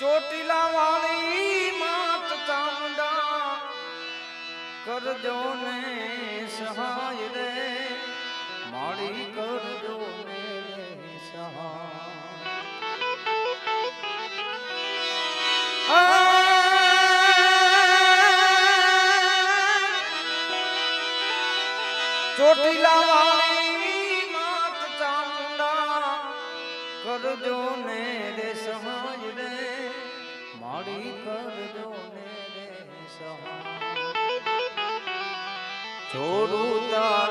ચોટીલા વાળી માત ચામુંડા કરજો ને સહાય રે. માળી કરજો ને સહાય. ચોટીલા વાળી છોડું તારા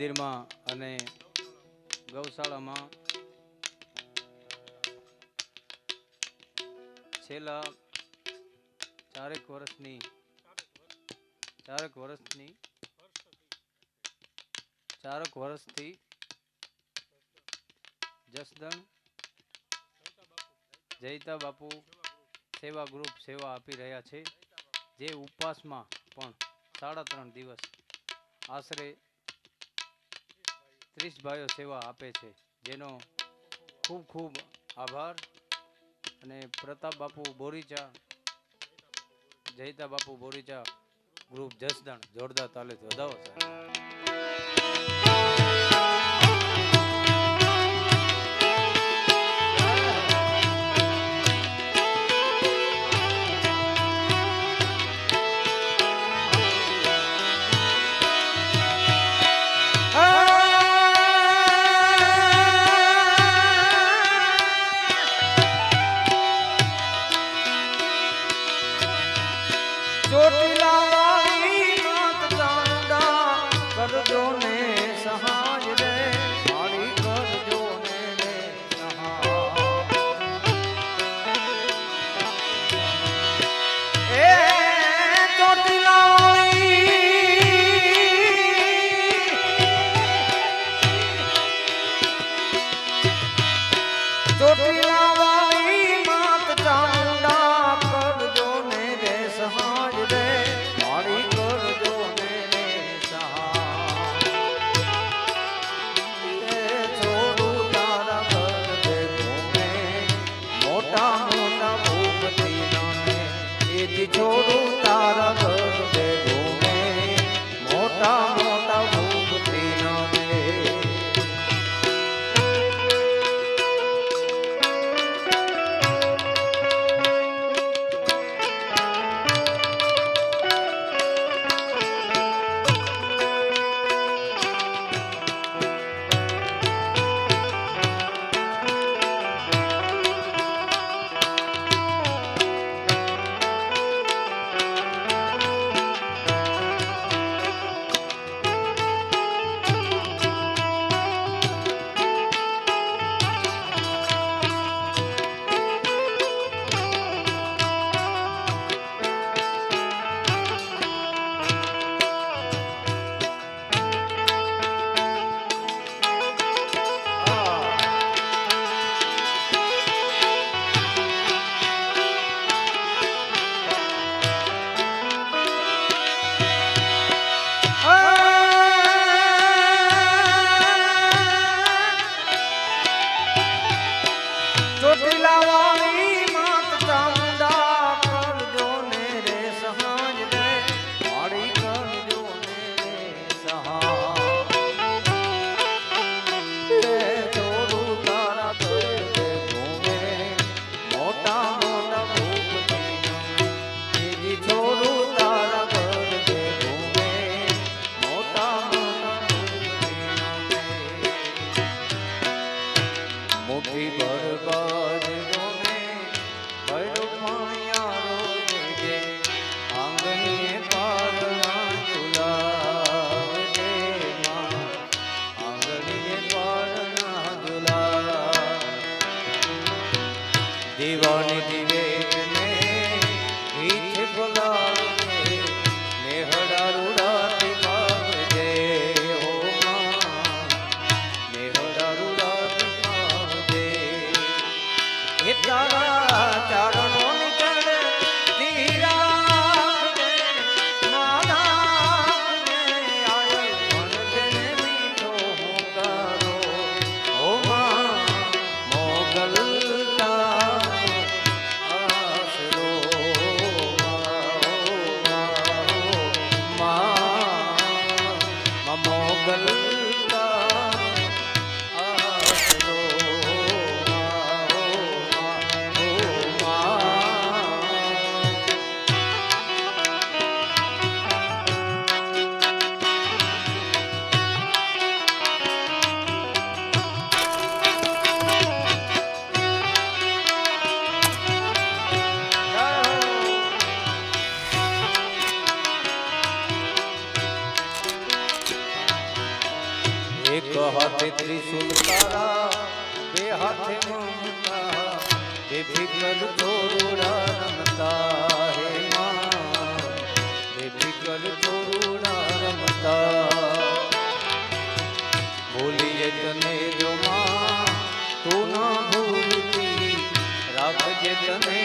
મંદિરમાં અને ગૌશાળામાં છેલ્લા ચારેક વર્ષની ચારેક વર્ષની, ચારક વર્ષથી જસદણ જયતા બાપુ સેવા ગ્રુપ સેવા આપી રહ્યા છે, જે ઉપવાસમાં પણ સાડા ત્રણ દિવસ આશરે ત્રીસ ભાઈઓ સેવા આપે છે, જેનો ખૂબ ખૂબ આભાર. અને પ્રતાપ બાપુ બોરીચા, જયતા બાપુ બોરીચા ગ્રુપ જસદણ જોરદાર તાલે વધાવો સાહેબ ચોટીલા total મોટી બરબાદ રોમે ભરપાણી હાથે ત્રિશુલ તારા બે હાથે મમતા, બે ફિકર ચોરુડા રમતા હે માં, બે ફિકર ચોરુડા રમતા. ભૂલીએ તને જો માં, તું ના ભૂલતી, રાખજે તને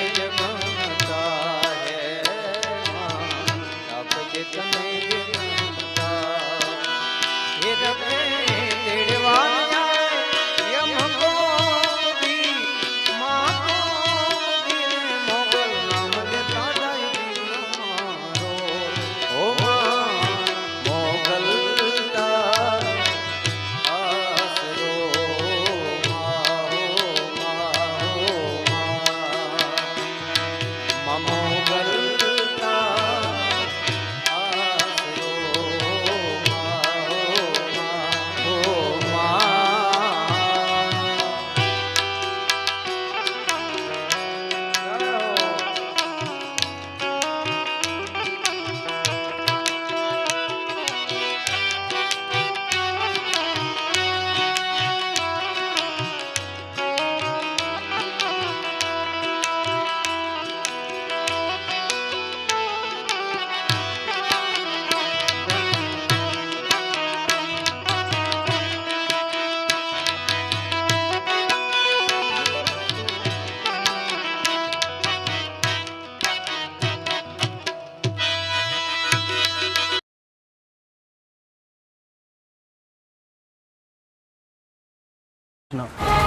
ના